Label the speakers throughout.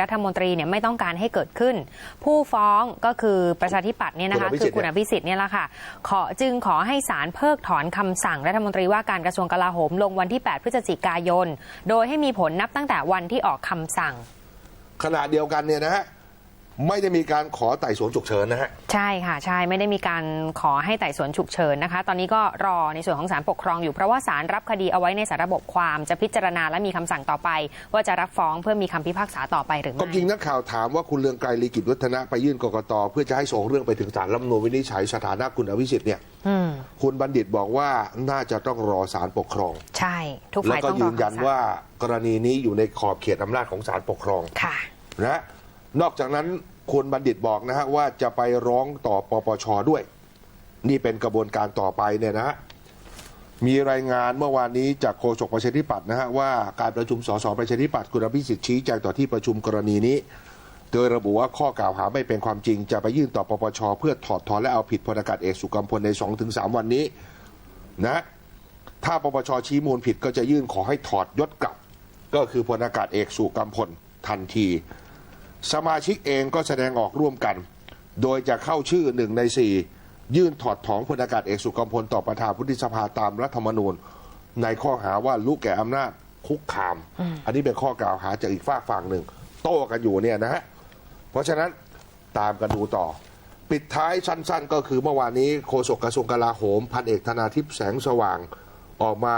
Speaker 1: รัฐมนตรีเนี่ยไม่ต้องการให้เกิดขึ้น ผู้ฟ้องก็คือประชาธิปัตย์เนี่ยนะคะ
Speaker 2: คุณอภิสิ
Speaker 1: คื
Speaker 2: ทธิ์
Speaker 1: อคุณอภิสิทธิ์เนี่ยแหละค่ะขอจึงขอให้ศาลเพิกถอนคำสั่งรัฐมนตรีว่าการกระทรวงกลาโหมลงวันที่ 8 พฤศจิกายน โดยให้มีผลนับตั้งแต่วันที่ออกคำสั่ง
Speaker 2: ขณะเดียวกันเนี่ยนะฮะ ไม่ได้มีการขอไต่สวนฉุกเฉินนะฮะ
Speaker 1: ใช่ค่ะใช่ไม่ได้มีการขอให้ไต่สวนฉุกเฉินนะคะ ตอนนี้ก็รอในส่วนของศาลปกครองอยู่เพราะว่าศาลรับคดีเอาไว้ในสารระบบความจะพิจารณาและมีคำสั่งต่อไป ว่าจะรับฟ้องเพื่อมีคำพิพากษาต่อไปหรือ
Speaker 2: ก็
Speaker 1: ไม่
Speaker 2: จริงนักข่าวถามว่าคุณเลืองไกรลีกิจวัฒนะไปยื่นกกตเพื่อจะให้ส่งเรื่องไปถึงศาลรัฐธรรมนูญวินิจฉัยสถานะคุณอภิสิทธิ์เนี่ย
Speaker 1: อืม
Speaker 2: คุณบัณฑิตบอกว่าน่าจะต้องรอศาลปกครอง
Speaker 1: ใช่ ทุก
Speaker 2: แล้ว
Speaker 1: ฝ่าย
Speaker 2: ก็
Speaker 1: ต้องร
Speaker 2: ยื
Speaker 1: อน
Speaker 2: ยัน
Speaker 1: คำสั่ง
Speaker 2: ว่ากรณีนี้อยู่ในขอบเขตอำนาจของศาลปกครอง
Speaker 1: ค่ะ
Speaker 2: นะนอกจากนั้น คุณบัณฑิตบอกนะฮะว่าจะไปร้องต่อปปชด้วย นี่เป็นกระบวนการต่อไปเนี่ยนะฮะมีรายงานเมื่อวานนี้จากโฆษกประชาธิปัตย์นะฮะว่าการประชุมสสประชาธิปัตย์คุณอภิสิทธิ์ชี้แจงต่อที่ประชุมกรณีนี้ โดยระบุว่าข้อกล่าวหาไม่เป็นความจริงจะไปยื่นต่อปปชเพื่อถอดถอนและเอาผิดพลอากาศเอกสุกัมพลใน 2-3 วันนี้นะถ้าปปชชี้มูลผิดก็จะยื่นขอให้ถอดยศกลับ ก็คือพลอากาศเอกสุกัมพลทันที สมาชิกเองก็แสดงออกร่วมกัน โดยจะเข้าชื่อหนึ่งในสี่ยื่นถอดถอนพลอากาศเอกสุกมพลต่อประธานวุฒิสภาตามรัฐธรรมนูญ ในข้อหาว่าลุกแก่อำนาจคุกคาม อันนี้เป็นข้อกล่าวหาจากอีกฝากฝั่งหนึ่ง โต้กันอยู่เนี่ยนะฮะ เพราะฉะนั้นตามกันดูต่อ ปิดท้ายสั้น ๆ ก็คือเมื่อวานนี้โฆษกกระทรวงกลาโหม พันเอกธนาทิพย์แสงสว่างออกมา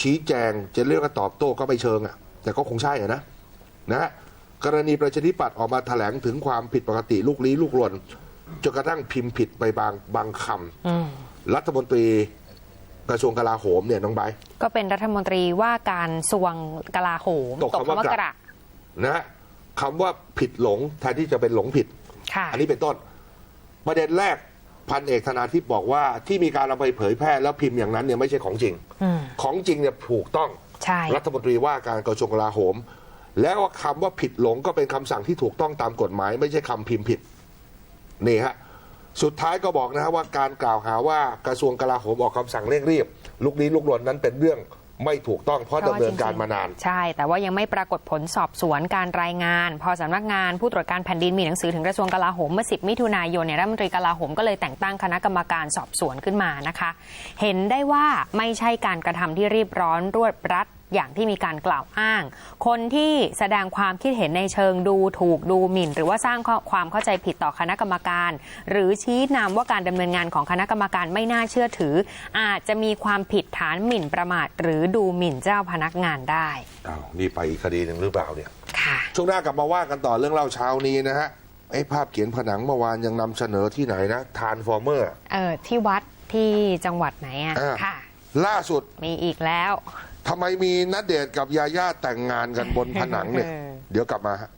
Speaker 2: ชี้แจงจะเรียกว่าตอบโต้ก็ไม่เชิงอะ่ะ แต่ก็คงใช่อะนะนะฮะ กรณีประชาธิปัตย์ออกมาแถลงถึงความผิดปกติลูกลี้ลูกหล่นจนกระทั่งพิมพ์ผิดไปบางบางค
Speaker 1: อืมำ
Speaker 2: รัฐมนตรีกระทรวงกลาโหมเนี่ยน้องไบร์ท
Speaker 1: ก็เป็นรัฐมนตรีว่าการสวงกลาโหม
Speaker 2: ตกคำว่ากระ
Speaker 1: กระ
Speaker 2: นะฮะคำว่าผิดหลงแทนที่จะเป็นหลงผิด
Speaker 1: ค่ะ
Speaker 2: อันนี้เป็นต้น ประเด็นแรกพันเอกธนาทิพย์บอกว่าที่มีการเอาไปเผยแพร่แล้วพิมพ์อย่างนั้นเนี่ยไม่ใช่ของจริง
Speaker 1: อืม
Speaker 2: ของจริงเนี่ยถูกต้อง
Speaker 1: ใช่
Speaker 2: รัฐมนตรีว่าการกระทรวงกลาโหม แล้วว่าคำว่าผิดหลงก็เป็นคำสั่งที่ถูกต้องตามกฎหมาย ไม่ใช่คำพิมพ์ผิดนี่ฮะสุดท้ายก็บอกนะฮะว่าการกล่าวหาว่ากระทรวงกลาโหมออกคำสั่งเร่งรีบ ลุกนี้ลุกลนนั้นเป็นเรื่องไม่ถูกต้องเพราะดำเนินการมานาน
Speaker 1: ใช่ แต่ว่ายังไม่ปรากฏผลสอบสวนการรายงาน พอสำนักงานผู้ตรวจการแผ่นดินมีหนังสือถึงกระทรวงกลาโหมเมื่อ 10 มิถุนายนเนี่ยรัฐมนตรีกลาโหมก็เลยแต่งตั้งคณะกรรมการสอบสวนขึ้นมานะคะ เห็นได้ว่าไม่ใช่การกระทำที่รีบร้อนรวดรัด อย่างที่มีการกล่าวอ้าง คนที่แสดงความคิดเห็นในเชิงดูถูกดูหมิ่น หรือว่าสร้างข้อความเข้าใจผิดต่อคณะกรรมการ หรือชี้นำว่าการดำเนินงานของคณะกรรมการไม่น่าเชื่อถือ อาจจะมีความผิดฐานหมิ่นประมาท หรือดูหมิ่นเจ้าพนักงานได้
Speaker 2: อ้าวนี่ไปอีกคดีหนึ่งหรือเปล่าเนี่ย
Speaker 1: ค่ะ
Speaker 2: ช่วงหน้ากลับมาว่ากันต่อเรื่องเล่าเช้านี้นะฮะไอ้ภาพเขียนผนังเมื่อวานยังนำเสนอที่ไหนนะทานฟอร์เมอร์
Speaker 1: เออที่วัดที่จังหวัดไหนอะ
Speaker 2: อ่า
Speaker 1: ค่ะ
Speaker 2: ล่าสุด
Speaker 1: มีอีกแล้ว
Speaker 2: ทำไมมีนัดเดทกับยาย่าแต่งงานกันบนผนังเนี่ย
Speaker 1: เออ
Speaker 2: เดี๋ยวกลับมาฮะ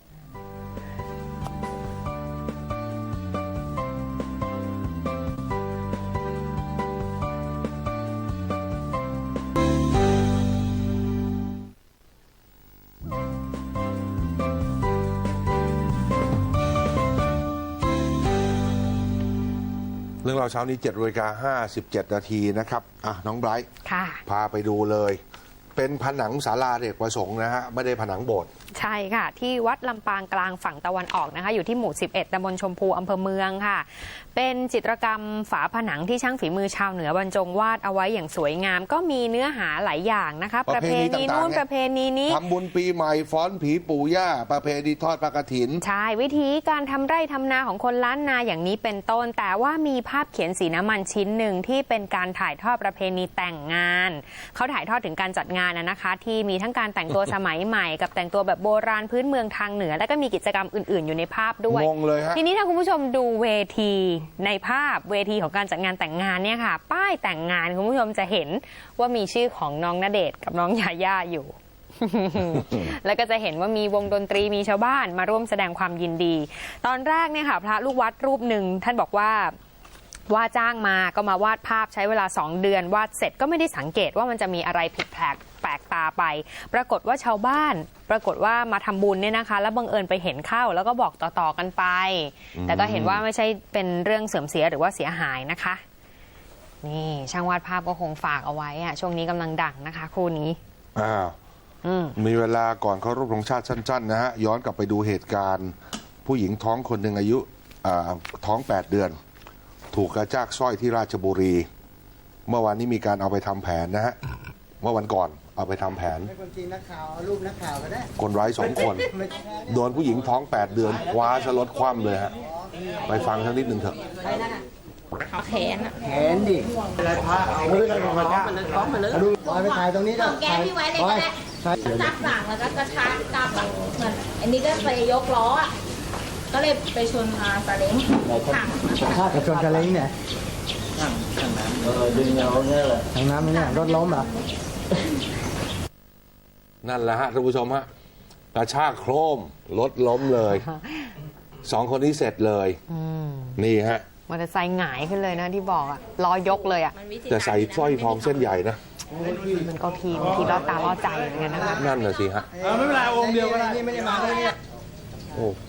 Speaker 2: เรื่องเราวเช้านี้7จ็ดนาฬิกาห้าสิบเจ็ดนาทีนะครับ อะ น้องไบรท์
Speaker 1: ค่ะ
Speaker 2: พาไปดูเลย เป็นผนังศาลาเด็กประสงค์นะฮะไม่ได้ผนังโบสถ์
Speaker 1: ใช่ค่ะ ที่วัดลำปางกลางฝั่งตะวันออกนะคะ อยู่ที่หมู่ 11ตำบลชมพูอำเภอเมืองค่ะ เป็นจิตรกรรมฝาผนังที่ช่างฝีมือชาวเหนือบรรจงวาดเอาไว้อย่างสวยงาม ก็มีเนื้อหาหลายอย่างนะคะ
Speaker 2: ป
Speaker 1: ประระ
Speaker 2: เพ
Speaker 1: เพ
Speaker 2: ณี
Speaker 1: ณี
Speaker 2: ต่างๆ
Speaker 1: นู่น
Speaker 2: เนี่ย
Speaker 1: ประเพณีนี้
Speaker 2: ทำบุญปีใหม่ฟ้อนผีปู่ย่า ประเพณีทอดปลากระถิน
Speaker 1: ใช่วิธีการทำไร่ทำนาของคนล้านนาอย่างนี้เป็นต้น แต่ว่ามีภาพเขียนสีน้ำมันชิ้นหนึ่งที่เป็นการถ่ายทอดประเพณีแต่งงาน เขาถ่ายทอดถึงการจัดงานนะนะคะ ที่มีทั้งการแต่งตัวสมัยใหม่กับแต่งตัวแบบโบราณพื้นเมืองทางเหนือ แล้วก็มีกิจกรรมอื่น ๆ อยู่ในภาพด้วย
Speaker 2: งงเลยฮะ
Speaker 1: ทีนี้ถ้าคุณผู้ชมดูเวทีในภาพเวทีของการจัดงานแต่งงานเนี่ยค่ะ ป้ายแต่งงานคุณผู้ชมจะเห็นว่ามีชื่อของน้องณเดชน์กับน้องยาย่าอยู่ แล้วก็จะเห็นว่ามีวงดนตรีมีชาวบ้านมาร่วมแสดงความยินดี ตอนแรกเนี่ยค่ะ พระลูกวัดรูปหนึ่งท่านบอกว่าว่าจ้างมาก็มาวาดภาพใช้เวลา 2 เดือน วาดเสร็จก็ไม่ได้สังเกตว่ามันจะมีอะไรผิดแปลกแปลกตาไป ปรากฏว่าชาวบ้าน ปรากฏว่ามาทำบุญเนี่ยนะคะ แล้วบังเอิญไปเห็นเข้าแล้วก็บอกต่อๆกันไป แต่ก็เห็นว่าไม่ใช่เป็นเรื่องเสื่อมเสียหรือว่าเสียหายนะคะ นี่ช่างวาดภาพก็คงฝากเอาไว้อะช่วงนี้กำลังดังนะคะคู่นี้
Speaker 2: อ้าว
Speaker 1: อืม
Speaker 2: มีเวลาก่อนเคารพธงชาติสั้นๆนะฮะย้อนกลับไปดูเหตุการณ์ ผู้หญิงท้องคนหนึ่งอายุอ่าท้อง 8 เดือน ถูกกระชากสร้อยที่ราชบุรี เมื่อวานนี้มีการเอาไปทำแผนนะฮะ เมื่อวันก่อน เอาไปทำแผน
Speaker 3: ให้คนจริงนักข่าวเอารูปนักข่าวก็ได้
Speaker 2: คนร้ายสองคน
Speaker 3: ไม่ใช่
Speaker 2: โดนผู้หญิงท้อง8เดือนคว้าสลดคว่ำเลยฮะ ไปฟังสักนิดหนึ่งเถอะ
Speaker 4: เขาแขนอะ
Speaker 3: แขนดิอะไรพระเอาไม่ได้ของพระเจ้าดูบอยไปถ่ายตรงนี้นะ
Speaker 4: เอาแกนพี่ไว้เลย
Speaker 3: บอ
Speaker 4: ก็
Speaker 3: ย
Speaker 4: ได้
Speaker 3: ถ่าย
Speaker 4: จับหลังแล้วก็กระชากกลับอะเหมือนอันนี้ก็ไปยกล้ออะก็เลยไปชนมาซาเล้งถัง
Speaker 3: ถ้ากระชนกระเล้งเนี่ย
Speaker 5: เออดึงเอาเนี่ยแหละ
Speaker 3: ทางน้ำเนี่ยรถล้มเหรอ
Speaker 2: นั่นแหละฮะท่านผู้ชมฮะกระชากโครมรถล้มเลยสองคนนี้เสร็จเลย
Speaker 1: อืม
Speaker 2: นี่ฮะ
Speaker 1: มอเตอร์ไซค์หงายขึ้นเลยนะที่บอกอะล้อยกเลยอะ
Speaker 4: มันวิธี
Speaker 2: แต่ใส่สร้อยทองเส้นใหญ่นะ
Speaker 1: มันก็ทีบางทีล่อตาล่อใจเหมือนกันนะคะ
Speaker 2: นั่นน่ะสิฮะ
Speaker 3: ไม่เป็นไรองค์เดียวก็ได้นี่ไม่ได้มาด้วยเนี่ย
Speaker 2: โอ้โห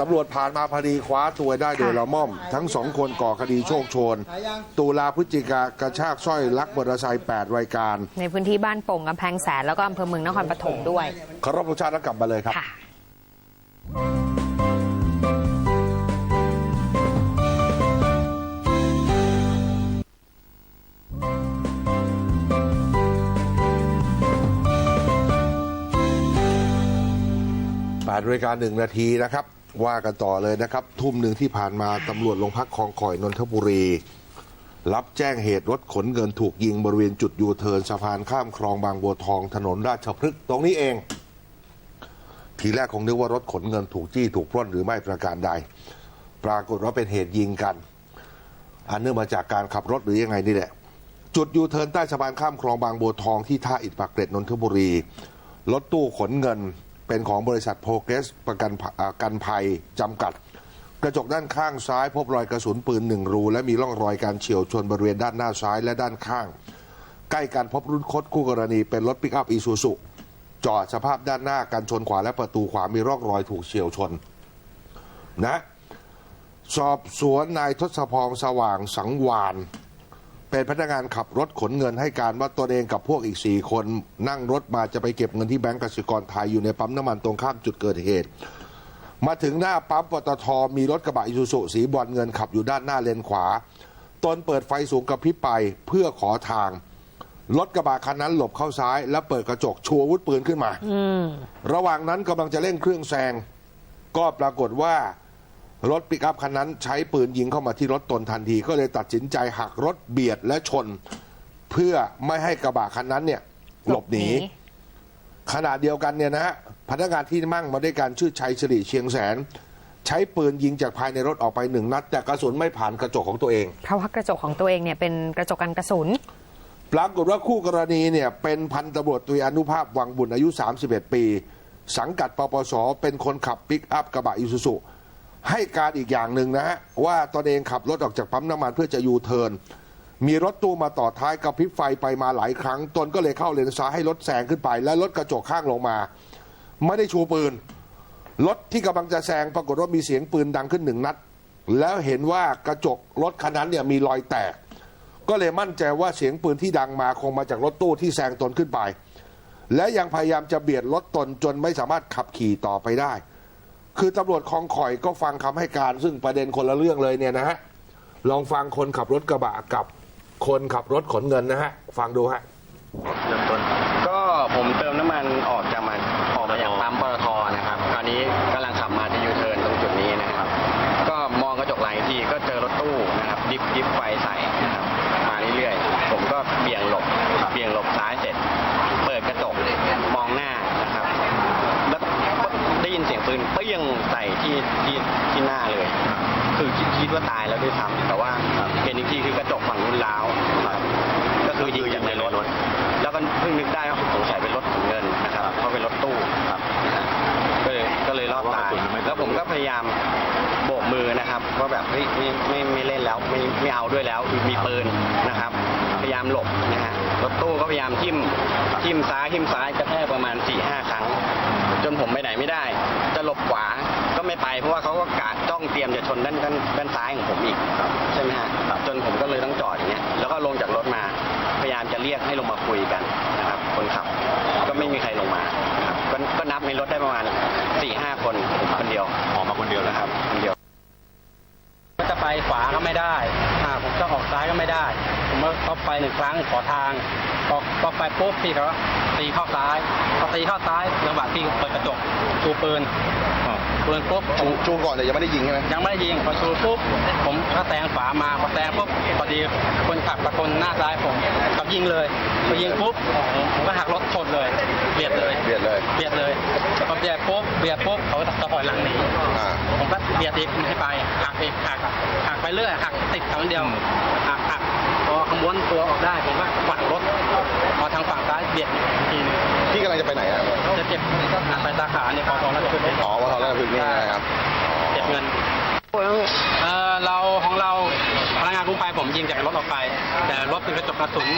Speaker 2: ตำรวจผ่านมาพอดีคว้าตัวได้โดยละม่อม ทั้งสองคนก่อคดีโชคโชน
Speaker 3: ถ่ายยัง
Speaker 2: ตุลาพฤศจิกากระชากสร้อยลักมอเตอร์ไซค์8รายการ
Speaker 1: ในพื้นที่บ้านโป่งกำแพงแสนแล้วก็อำเภอเมืองนครปฐมด้วย
Speaker 2: เคารพธงชาติแล้วกลับมาเลยครับ
Speaker 1: ค่ะ
Speaker 2: 8รายกาหนึ่งนาทีนะครับ ว่ากันต่อเลยนะครับ ทุ่มหนึ่งที่ผ่านมาตำรวจโรงพักคลองข่อยนนทบุรี รับแจ้งเหตุรถขนเงินถูกยิงบริเวณจุดยูเทิร์นสะพานข้ามคลองบางบัวทองถนนราชพฤกษ์ตรงนี้เอง ทีแรกคงนึกว่ารถขนเงินถูกจี้ถูกปล้นหรือไม่ประการใด ปรากฏว่าเป็นเหตุยิงกัน อันเนื่องมาจากการขับรถหรือยังไงนี่แหละ จุดยูเทิร์นใต้สะพานข้ามคลองบางบัวทองที่ท่าอิฐปากเกร็ดนนทบุรีรถตู้ขนเงิน เป็นของบริษัทโปรเกสประกันกันภัยจำกัด กระจกด้านข้างซ้ายพบรอยกระสุนปืนหนึ่งรู และมีร่องรอยการเฉียวชนบริเวณด้านหน้าซ้ายและด้านข้าง ใกล้กันพบรุ่นคดคู่กรณีเป็นรถปิกอัพอีซูซุจอดสภาพด้านหน้ากันชนขวาและประตูขวามีร่องรอยถูกเฉียวชน นะ สอบสวนนายทศพรสว่างสังวาน เป็นพนักงานขับรถขนเงินให้การว่าตนเองกับพวกอีกสี่คนนั่งรถมาจะไปเก็บเงินที่แบงก์กสิกรไทยอยู่ในปั๊มน้ำมันตรงข้ามจุดเกิดเหตุ มาถึงหน้าปั๊มปตทมีรถกระบะอิซูซุสีบอลเงินขับอยู่ด้านหน้าเลนขวา ตนเปิดไฟสูงกระพริบไปเพื่อขอทางรถกระบะคันนั้นหลบเข้าซ้าย แล้วเปิดกระจกชัววุธปืนขึ้นมาระหว่างนั้นกำลังจะเร่งเครื่องแซงก็ปรากฏว่า รถปิกอัพคันนั้นใช้ปืนยิงเข้ามาที่รถตนทันที ก็เลยตัดสินใจหักรถเบียดและชน เพื่อไม่ให้กระบะคันนั้นเนี่ยหลบหนีขณะเดียวกันเนี่ยนะฮะพนักงานที่มั่งมาด้วยการชื่อชัยสิริเชียงแสน ใช้ปืนยิงจากภายในรถออกไปหนึ่งนัด แต่กระสุนไม่ผ่านกระจกของตัวเอง
Speaker 1: เพราะว่ากระจกของตัวเองเนี่ยเป็นกระจกกันกระสุน
Speaker 2: ปรากฏว่าคู่กรณีเนี่ยเป็นพันตำรวจตรีอนุภาพวังบุญอายุ 31 ปี สังกัดปปสเป็นคนขับปิกอัพกระบะอิซูซุ ให้การอีกอย่างหนึ่งนะฮะว่าตนเองขับรถออกจากปั๊มน้ำมันเพื่อจะยูเทิร์นมีรถตู้มาต่อท้ายกระพริบไฟไปมาหลายครั้ง ตนก็เลยเข้าเลนซ้ายให้รถแซงขึ้นไป และรถกระจกข้างลงมา ไม่ได้ชูปืนรถที่กำลังจะแซงปรากฏว่ามีเสียงปืนดังขึ้นหนึ่งนัด แล้วเห็นว่ากระจกรถคันนั้นเนี่ยมีรอยแตก ก็เลยมั่นใจว่าเสียงปืนที่ดังมาคงมาจากรถตู้ที่แซงตนขึ้นไป และยังพยายามจะเบียดรถตนจนไม่สามารถขับขี่ต่อไปได้ คือตำรวจคลองข่อยก็ฟังคำให้การ ซึ่งประเด็นคนละเรื่องเลยเนี่ยนะฮะลองฟังคนขับรถกระบะกับคนขับรถขนเงินนะฮะ ฟังดูฮะ
Speaker 5: เริ่มต้น
Speaker 6: ก็ผมเติมน้ำมันออกจากมันออกมาจากปั๊มปตทนะครับคราวนี้กำลังขับมาที่ยูเทิร์นตรงจุดนี้นะครับ ก็มองกระจกหลังอีกทีก็เจอรถตู้นะครับดิฟดิฟไฟใส่นะครับมาเรื่อยๆผมก็เบี่ยงหลบเบี่ยงหลบซ้ายเสร็จ เปิดกระจกมองหน้านะครับ แล้ว ได้ยินเสียงปืนเปี้ยงใส่ที่ที่ที่หน้าเลย คือคิดคิดว่าตายแล้วด้วยซ้ำแต่ว่าเห็นอีกทีคือกระจกฝั่งนู้นล้าวครับก็คือยิงจากในรถ แล้วก็เพิ่งนึกได้ว่าสงสัยเป็นรถขนเงินนะครับเพราะเป็นรถตู้ครับนะฮะก็เลยก็เลยรอดตายแล้วผมก็พยายามโบกมือนะครับว่าแบบเฮ้ยไม่ไม่ไม่เล่นแล้วไม่ไม่เอาด้วยแล้วคือมีปืนนะครับ พยายามหลบนะฮะรถตู้ก็พยายามทิ่มทิ่มซ้ายทิ่มซ้ายกระแทกประมาณ4ี่ห้าครั้ง จนผมไปไหนไม่ได้ จะหลบขวาก็ไม่ไปเพราะว่าเขาก็กาดจ้องเตรียมจะชนด้านด้านด้านซ้ายของผมอีกใช่ไหมฮะจนผมก็เลยต้องจอดอย่างเงี้ยแล้วก็ลงจากรถมาพยายามามจะเรียกให้ลงมาคุยกันนะครับคนขับ ก็ไม่มีใครลงมานะครับก็ก็นับในรถได้ประมาณสี่ห้าคนผมคนเดียวออกมาคนเดียวนะครับคนเดียว
Speaker 7: ก็จะไปขวาก็ไม่ได้อ่าผมจะออกซ้ายก็ไม่ได้ ผมก็ไปหนึ่งครั้งขอทางพอพอไปปุ๊บพี่เขาก็ ตีเข้าซ้ายพอตีเข้าซ้ายจังหวะที่เปิดกระจกชูปืนปืนปุ๊บผม
Speaker 2: จูก่อนแต่ยังไม่ได้ยิงใช่ไหม
Speaker 7: ยังไม่ได้ยิงพอชูปุ๊บผมก็แซงขวามาพอแซงปุ๊บพอดีคนขับกับคนหน้าซ้ายผมขับยิงเลยพอยิงปุ๊บผมผมก็หักรถชนเลยเบียดเลย
Speaker 2: เบียดเลย
Speaker 7: เบียดเลยพอเบียดปุ๊บเบียดปุ๊บเขาก็ถอยหลังหนี
Speaker 2: อ่า
Speaker 7: ผมก็เบียดอีกไม่ให้ไปหักอีกหักหักไปเรื่อยหักติดครั้งเดียวหักหักพอขม้วนตัวออกได้ผมก็กวัดรถพอทางฝั่งซ้ายเบียดอีกทีหนึง
Speaker 2: พี่กำลังจะไปไหนอะ
Speaker 7: จะเจ็บไปสาขาเนี่ยพอทองแล้วจะขึ้น
Speaker 2: อ๋อว่าทางแรกคือนี่นะครับ
Speaker 7: เจ็บเงินเออเราของเราพนักงานกู้ภั ยผมยิงจากรถออกไป แต่รถเป็นกระจกกระสุน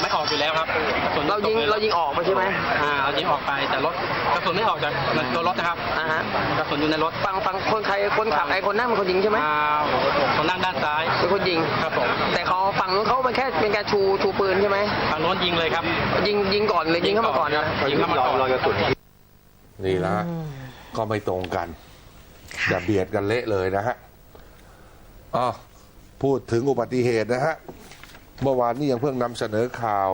Speaker 7: ไม่ออกอยู่แล้วครับกระสุน
Speaker 8: เรายิงเรายิงออกไปใช่ไหม
Speaker 7: อ่าเรายิงออกไปแต่รถกระสุนไม่ออกจากตัวรถนะครับ
Speaker 8: อ่าฮะ
Speaker 7: กระสุนอยู่ในรถ
Speaker 8: ฝั่งฝั่งคนใครคนขับไอ้คนนั่งเป็นคนยิงใช่ไหม
Speaker 7: อ่าคนนั่งด้านซ้าย
Speaker 8: เป็นคนยิง
Speaker 7: ครับผม
Speaker 8: แต่เขาฝั่งนู้นเขาเป็นแค่เป็นการชูชูปืนใช่ไหม
Speaker 7: ฝั่งโน้นยิงเลยครับ
Speaker 8: ยิงยิงก่อนเลยยิงเข้ามาก่อนนะ
Speaker 7: ยิงเข้ามาก่อน
Speaker 2: นี่ละก็ไม่ตรงกันอย่าเบียดกันเละเลยนะฮะอ๋อ พูดถึงอุบัติเหตุนะฮะ เมื่อวานนี้ยังเพิ่งนำเสนอข่าว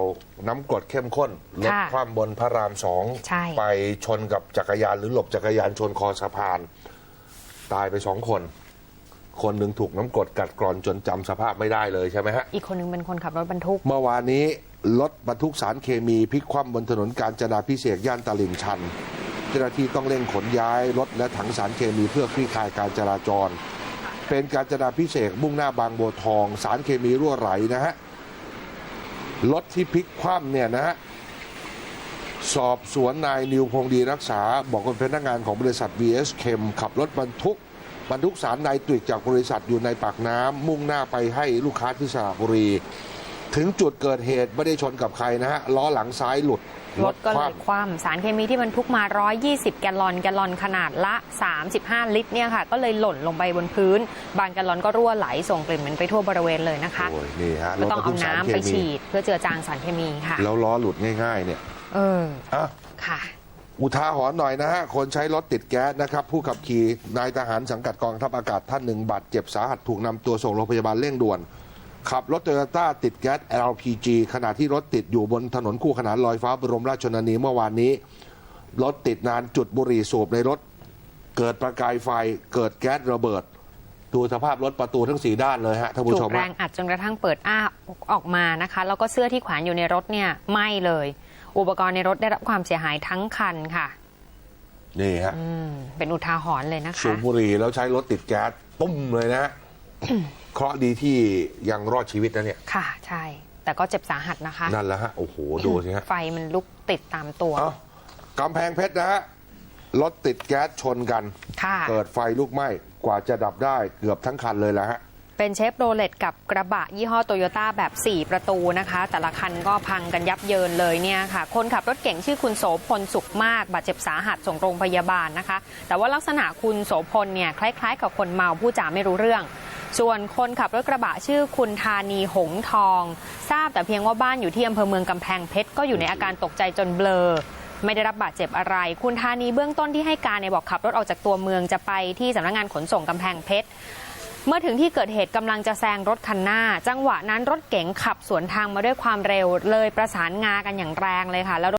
Speaker 2: น้ำกรดเข้มข้นรถ
Speaker 1: ค่ะ
Speaker 2: คว่ำบนพระรามสอง
Speaker 1: ใช่
Speaker 2: ไปชนกับจักรยานหรือหลบจักรยานชนคอสะพาน ตายไปสองคน คนหนึ่งถูกน้ำกรดกัดกร่อนจนจำสภาพไม่ได้เลยใช่ไหมฮะ
Speaker 1: อีกคนนึงเป็นคนขับรถบรรทุก
Speaker 2: เมื่อวานนี้รถบรรทุกสารเคมีพลิกคว่ำบนถนนกาญจนาพิเศษกย่านตลิ่งชัน เจ้าหน้าที่ต้องเร่งขนย้ายรถและถังสารเคมีเพื่อคลี่คลายการจราจร เป็นการจนาพิเศษมุ่งหน้าบางบัวทอง สารเคมีรั่วไหลนะฮะรถที่พลิกคว่ำเนี่ยนะฮะสอบสวนนายนิวพงษ์ดีรักษา บอกว่าเป็นพนักงานของบริษัท VS เคมขับรถบรรทุกบรรทุกสารไนตริกจากบริษัทอยู่ในปากน้ำมุ่งหน้าไปให้ลูกค้าที่สระบุรี ถึงจุดเกิดเหตุไม่ได้ชนกับใครนะฮะล้อหลังซ้ายหลุด
Speaker 1: รถก็
Speaker 2: ค
Speaker 1: เล
Speaker 2: ว่
Speaker 1: ยคว่ำสารเคมีที่บรรทุกมา 120 แกลลอน แกลลอนขนาดละ 35 ลิตรเนี่ยค่ะ ก็เลยหล่นลงไปบนพื้น บางแกลลอนก็รั่วไหลส่งกลิ่นเหม็นไปทั่วบริเวณเลยนะคะำ
Speaker 2: โอ้ยนี่ฮะร
Speaker 1: ก็
Speaker 2: ถ
Speaker 1: ต้อบ
Speaker 2: รงรทุ
Speaker 1: เอา
Speaker 2: กสาร
Speaker 1: น้ำ
Speaker 2: เค
Speaker 1: ไป
Speaker 2: มี
Speaker 1: ฉีด เพื่อเจือจางสารเคมีค่ะ
Speaker 2: แล้วล้อหลุดง่าย ๆ เนี่ย
Speaker 1: เออ
Speaker 2: อะ
Speaker 1: ค่ะ
Speaker 2: อุทาหรณ์หน่อยนะฮะ คนใช้รถติดแก๊สนะครับ ผู้ขับขี่นายทหารสังกัดกองทัพอากาศท่านหนึ่งบาดเจ็บสาหัสถูกนำตัวส่งโรงพยาบาลเร่งด่วน ขับรถโตโยต้าติดแก๊ส LPG ขณะที่รถติดอยู่บนถนนคู่ขนานลอยฟ้าบรมราชชนนีเมื่อวานนี้ รถติดนานจุดบุหรี่สูบในรถ เกิดประกายไฟเกิดแก๊สระเบิด ดูสภาพรถประตูทั้งสีด้านเลยฮะท่านผู้
Speaker 1: ถู
Speaker 2: ช
Speaker 1: ก
Speaker 2: ม
Speaker 1: แร
Speaker 2: ฮะ
Speaker 1: งอัดจนกระทั่งเปิดอ้าออกมานะคะ แล้วก็เสื้อที่แขวนอยู่ในรถเนี่ยไหม้เลย อุปกรณ์ในรถได้รับความเสียหายทั้งคันค่ะ
Speaker 2: นี่ฮะ
Speaker 1: อืมเป็นอุทาหรณ์เลยนะคะ
Speaker 2: สูบบุหรี่แล้วใช้รถติดแก๊สตุ้มเลยนะฮะ เคราะห์ดีที่ยังรอดชีวิตนะเนี่ย
Speaker 1: ค่ะ ใช่ แต่ก็เจ็บสาหัสนะคะ
Speaker 2: นั่นแหละฮะ โอ้โห ดูสิฮะ
Speaker 1: ไฟมันลุกติดตามตัว
Speaker 2: เอ้ากำแพงเพชรนะฮะ รถติดแก๊สชนกัน
Speaker 1: ค่ะ
Speaker 2: เกิดไฟลุกไหม้ กว่าจะดับได้เกือบทั้งคันเลยแหละฮะ
Speaker 1: เป็นเชฟโรเลตกับกระบะยี่ห้อโตโยต้าแบบ 4 ประตูนะคะ แต่ละคันก็พังกันยับเยินเลยเนี่ยค่ะ คนขับรถเก่งชื่อคุณโสพลสุขมาก บาดเจ็บสาหัสส่งโรงพยาบาลนะคะ แต่ว่าลักษณะคุณโสพลเนี่ยคล้าย ๆ กับคนเมาผู้จาไม่รู้เรื่อง ส่วนคนขับรถกระบะชื่อคุณธานีหงทอง ทราบแต่เพียงว่าบ้านอยู่ที่อำเภอเมืองกำแพงเพชรก็อยู่ในอาการตกใจจนเบลอ ไม่ได้รับบาดเจ็บอะไร คุณธานีเบื้องต้นที่ให้การเนี่ยบอกขับรถออกจากตัวเมืองจะไปที่สำนักงานขนส่งกำแพงเพชรเมื่อถึงที่เกิดเหตุกำลังจะแซงรถคันหน้า จังหวะนั้นรถเก๋งขับสวนทางมาด้วยความเร็วเลยประสานงากันอย่างแรงเลยค่ะแล้ว